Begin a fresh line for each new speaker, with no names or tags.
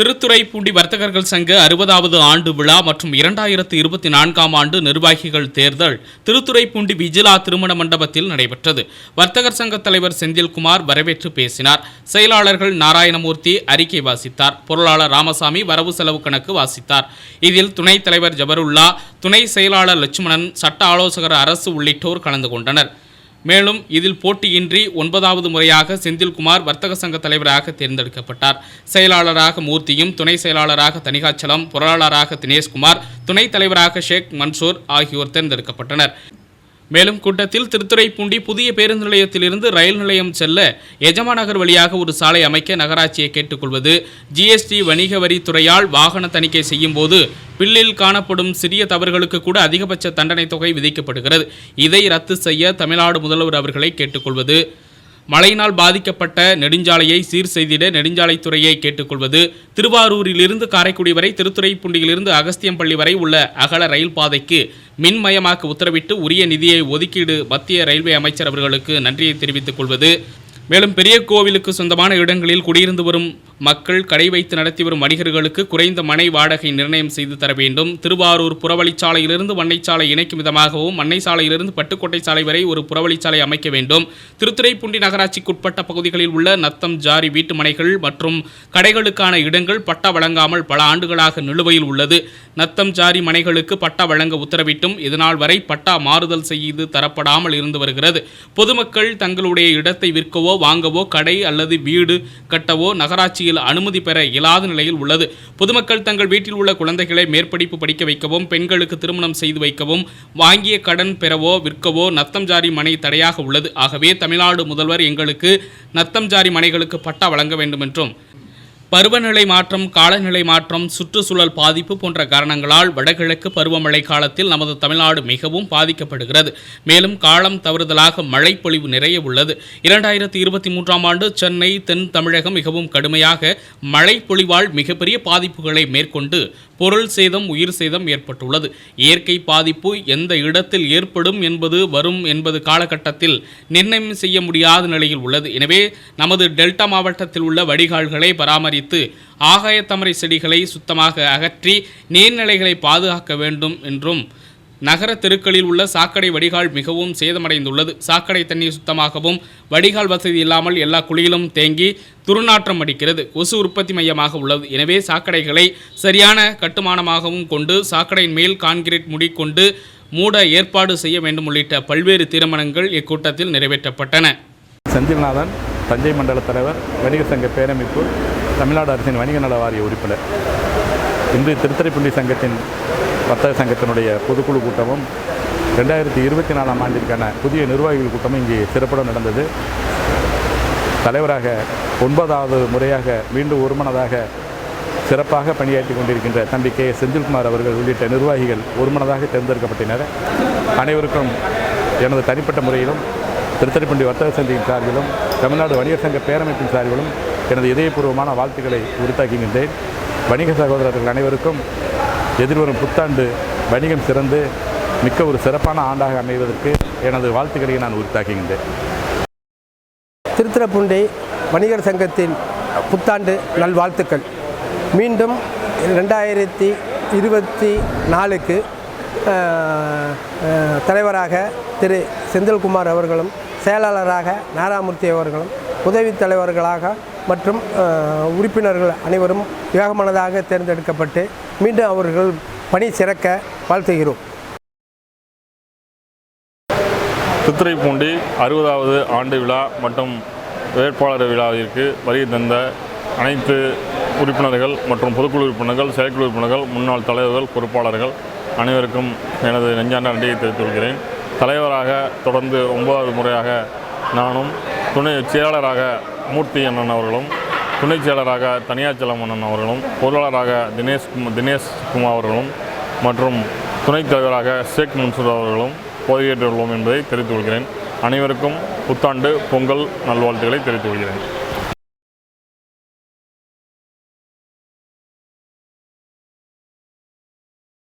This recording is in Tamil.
திருத்துறைப்பூண்டி வர்த்தகர்கள் சங்க அறுபதாவது ஆண்டு விழா மற்றும் இரண்டாயிரத்து இருபத்தி நான்காம் ஆண்டு நிர்வாகிகள் தேர்தல் திருத்துறைப்பூண்டி விஜிலா திருமண மண்டபத்தில் நடைபெற்றது. வர்த்தகர் சங்க தலைவர் செந்தில்குமார் வரவேற்று பேசினார். செயலாளர்கள் நாராயணமூர்த்தி அறிக்கை வாசித்தார். பொருளாளர் ராமசாமி வரவு செலவு கணக்கு வாசித்தார். இதில் துணைத் தலைவர் ஜபருல்லா துணை செயலாளர் லட்சுமணன் சட்ட ஆலோசகர் அரசு உள்ளிட்டோர் கலந்து கொண்டனர். மேலும் இதில் போட்டியின்றி ஒன்பதாவது முறையாக செந்தில்குமார் வர்த்தக சங்க தலைவராக தேர்ந்தெடுக்கப்பட்டார். செயலாளராக மூர்த்தியும் துணை செயலாளராக தனிகாச்சலம் பொருளாளராக தினேஷ்குமார் துணைத் தலைவராக ஷேக் மன்சூர் ஆகியோர் தேர்ந்தெடுக்கப்பட்டனர். மேலும் கூட்டத்தில் திருத்துறைப்பூண்டி புதிய பேருந்து நிலையத்திலிருந்து ரயில் நிலையம் செல்ல எஜமாநகர் வழியாக ஒரு சாலை அமைக்க நகராட்சியை கேட்டுக்கொள்வது. ஜிஎஸ்டி வணிக வரித்துறையால் வாகன தணிக்கை செய்யும் போது பில்லில் காணப்படும் சிறிய தவறுகளுக்கு கூட அதிகபட்ச தண்டனை தொகை விதிக்கப்படுகிறது. இதை ரத்து செய்ய தமிழ்நாடு முதல்வர் அவர்களை கேட்டுக்கொள்வது. மழையினால் பாதிக்கப்பட்ட நெடுஞ்சாலையை சீர் செய்திட நெடுஞ்சாலைத்துறையை கேட்டுக்கொள்வது. திருவாரூரிலிருந்து காரைக்குடி வரை திருத்துறைப்பூண்டியிலிருந்து அகஸ்தியம்பள்ளி வரை உள்ள அகல ரயில் பாதைக்கு மின்மயமாக்க உத்தரவிட்டு உரிய நிதியை ஒதுக்கீடு மத்திய ரயில்வே அமைச்சர் அவர்களுக்கு நன்றியை தெரிவித்துக் கொள்வது. மேலும் பெரிய கோவிலுக்கு சொந்தமான இடங்களில் குடியிருந்து வரும் மக்கள் கடை வைத்து நடத்தி வரும் வணிகர்களுக்கு குறைந்த மனை வாடகை நிர்ணயம் செய்து தர வேண்டும். திருவாரூர் புறவழிச்சாலையிலிருந்து வண்ணைச்சாலை இணைக்கும் விதமாகவும் மண்ணை சாலையிலிருந்து பட்டுக்கோட்டை சாலை வரை ஒரு புறவழிச்சாலை அமைக்க வேண்டும். திருத்துறைப்பூண்டி நகராட்சிக்குட்பட்ட பகுதிகளில் உள்ள நத்தம் ஜாரி வீட்டு மனைகள் மற்றும் கடைகளுக்கான இடங்கள் பட்டா வழங்காமல் பல ஆண்டுகளாக நிலுவையில் உள்ளது. நத்தம் ஜாரி மனைகளுக்கு பட்டா வழங்க உத்தரவிட்டும். இதனால் வரை பட்டா மாறுதல் செய்து தரப்படாமல் இருந்து வருகிறது. பொதுமக்கள் தங்களுடைய இடத்தை விற்கவோ வாங்கவோ கடை அல்லது வீடு கட்டவோ நகராட்சியில் அனுமதி பெற இயலாத நிலையில் உள்ளது. பொதுமக்கள் தங்கள் வீட்டில் உள்ள குழந்தைகளை மேற்படிப்பு படிக்க வைக்கவும் பெண்களுக்கு திருமணம் செய்து வைக்கவும் வாங்கிய கடன் பெறவோ விற்கவோ நத்தம் ஜாரி மனை தடையாக உள்ளது. ஆகவே தமிழ்நாடு முதல்வர் எங்களுக்கு நத்தம் ஜாரி மனைகளுக்கு பட்டா வழங்க வேண்டும் என்றும் பருவநிலை மாற்றம் காலநிலை மாற்றம் சுற்றுச்சூழல் பாதிப்பு போன்ற காரணங்களால் வடகிழக்கு பருவமழை காலத்தில் நமது தமிழ்நாடு மிகவும் பாதிக்கப்படுகிறது. மேலும் காலம் தவறுதலாக மழை பொழிவு நிறைய உள்ளது. இரண்டாயிரத்தி இருபத்தி மூன்றாம் ஆண்டு சென்னை தென் தமிழகம் மிகவும் கடுமையாக மழை பொழிவால் மிகப்பெரிய பாதிப்புகளை மேற்கொண்டு பொருள் சேதம் உயிர் சேதம் ஏற்பட்டுள்ளது. இயற்கை பாதிப்பு எந்த இடத்தில் ஏற்படும் என்பது வரும் என்பது காலகட்டத்தில் நிர்ணயம் செய்ய முடியாத நிலையில் உள்ளது. எனவே நமது டெல்டா மாவட்டத்தில் உள்ள வடிகால்களை பராமரித்து ஆகாயத்தமரை செடிகளை சுத்தமாக அகற்றி நீர்நிலைகளை பாதுகாக்க வேண்டும் என்றும் நகர தெருக்களில் உள்ள சாக்கடை வடிகால் மிகவும் சேதமடைந்துள்ளது. சாக்கடை தண்ணீர் சுத்தமாகவும் வடிகால் வசதி இல்லாமல் எல்லா குழியிலும் தேங்கி துர்நாற்றம் அடிக்கிறது. கொசு உற்பத்தி மையமாக உள்ளது. எனவே சாக்கடைகளை சரியான கட்டுமானமாகவும் கொண்டு சாக்கடையின் மேல் கான்கிரீட் முடி கொண்டு மூட ஏற்பாடு செய்ய வேண்டும் உள்ளிட்ட பல்வேறு தீர்மானங்கள் இக்கூட்டத்தில் நிறைவேற்றப்பட்டன.
செந்தில்நாதன் தஞ்சை மண்டல தலைவர் வணிக சங்க பேரமைப்பு தமிழ்நாடு அரசின் வணிக நல வாரிய உறுப்பினர். இன்று திருத்துறைப்பள்ளி சங்கத்தின் வர்த்தக சங்கத்தினுடைய பொதுக்குழு கூட்டமும் ரெண்டாயிரத்தி இருபத்தி நாலாம் ஆண்டிற்கான புதிய நிர்வாகிகள் கூட்டமும் இங்கே சிறப்புடன் நடந்தது. தலைவராக ஒன்பதாவது முறையாக மீண்டும் ஒருமனதாக சிறப்பாக பணியாற்றி கொண்டிருக்கின்ற தம்பி கே செந்தில்குமார் அவர்கள் உள்ளிட்ட நிர்வாகிகள் ஒருமனதாக தேர்ந்தெடுக்கப்பட்டனர். அனைவருக்கும் எனது தனிப்பட்ட முறையிலும் திருத்தணிப்பள்ளி வர்த்தக சந்தையின் சார்பிலும் தமிழ்நாடு வணிகர் சங்க பேரமைப்பின் சார்பிலும் எனது இதயபூர்வமான வாழ்த்துக்களை உரித்தாக்குகின்றேன் வணிக சகோதரர்கள் அனைவருக்கும் எதிர்வரும் புத்தாண்டு வணிகம் சிறந்து மிக்க ஒரு சிறப்பான ஆண்டாக அமைவதற்கு எனது வாழ்த்துக்களை நான் உரித்தாக்குகின்றேன்
திருத்துறைப்பூண்டி வணிகர் சங்கத்தின் புத்தாண்டு நல்வாழ்த்துக்கள். மீண்டும் ரெண்டாயிரத்தி இருபத்தி நாலுக்கு தலைவராக திரு செந்தில்குமார் அவர்களும் செயலாளராக நாராமூர்த்தி அவர்களும் உதவித் தலைவர்களாக மற்றும் உறுப்பினர்கள் அனைவரும் வேகமானதாக தேர்ந்தெடுக்கப்பட்டு மீண்டும் அவர்கள் பணி சிறக்க வாழ்த்துகிறோம்.
சித்திரைப்பூண்டி அறுபதாவது ஆண்டு விழா மற்றும் வேட்பாளர் விழாவிற்கு வருகை தந்த அனைத்து உறுப்பினர்கள் மற்றும் பொதுக்குழு உறுப்பினர்கள் செயற்குழு உறுப்பினர்கள் முன்னாள் தலைவர்கள் பொறுப்பாளர்கள் அனைவருக்கும் எனது நெஞ்சார்ந்த நன்றியை தெரிவித்துக் கொள்கிறேன். தலைவராக தொடர்ந்து ஒன்பதாவது முறையாக நானும் துணை செயலாளராக மூர்த்தி அண்ணன் அவர்களும் துணை செயலராக தனியாச்சலம் அண்ணன் அவர்களும் பொருளாளராக தினேஷ் குமா- தினேஷ் குமார் அவர்களும் மற்றும் துணைத் தலைவராக ஷேக் மன்சூர் அவர்களும் பதவியேற்றுள்ளோம் என்பதை தெரிவித்துக் கொள்கிறேன். அனைவருக்கும் புத்தாண்டு பொங்கல் நல்வாழ்த்துக்களை தெரிவித்துக் கொள்கிறேன்.